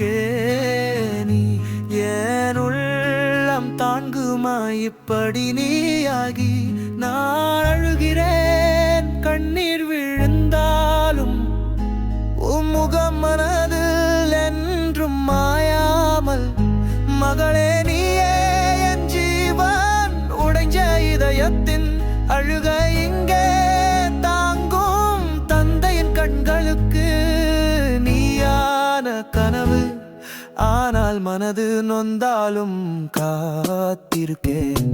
விளக்கே நீ ஏன் உள்ளம் தாங்குமா? இப்படி நீயாகி நான் அழுகிறேன். கண்ணீர் விழுந்தாலும் உம்முகம் மனதில் என்றும் மாயாமல் மகளே ஆனால் மனது நொந்தாலும் காத்திருக்கேன்.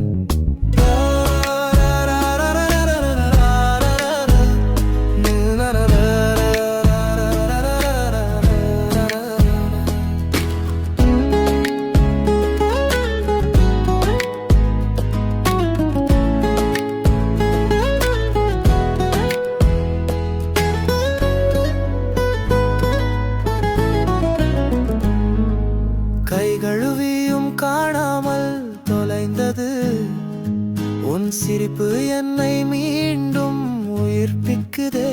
உன் சிரிப்பு என்னை மீண்டும் உயிர்ப்பிக்குதே.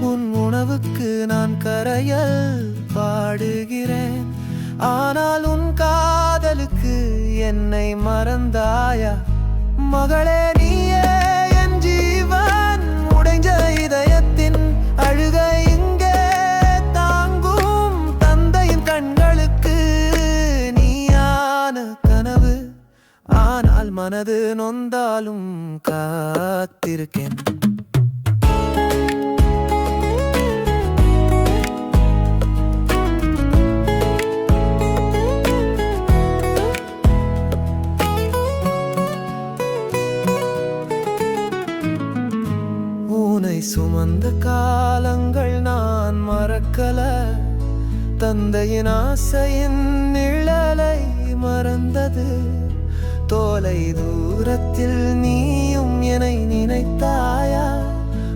உன் உணவுக்கு நான் கரையல் பாடுகிறேன். ஆனால் உன் காதலுக்கு என்னை மறந்தாயா? மகளே நீ மனது நொந்தாலும் காத்திருக்கேன். உனை சுமந்த காலங்கள் நான் மறக்கல. தந்தையின் ஆசையின் நிழலை மறந்தது. தோலை தூரத்தில் நீயும் என்னை நினைத்தாயா?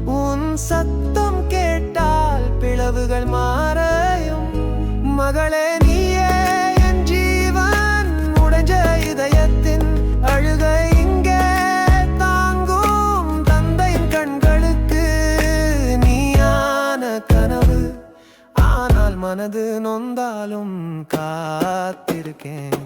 உன் சத்தம் கேட்டால் பிளவுகள் மாறையும். மகளே நீயே என் ஜீவன். உடைஞ்ச இதயத்தின் அழுகை இங்கே தாங்கும். தந்தையின் கண்களுக்கு நீயான கனவு. ஆனால் மனது நொந்தாலும் காத்திருக்கேன்.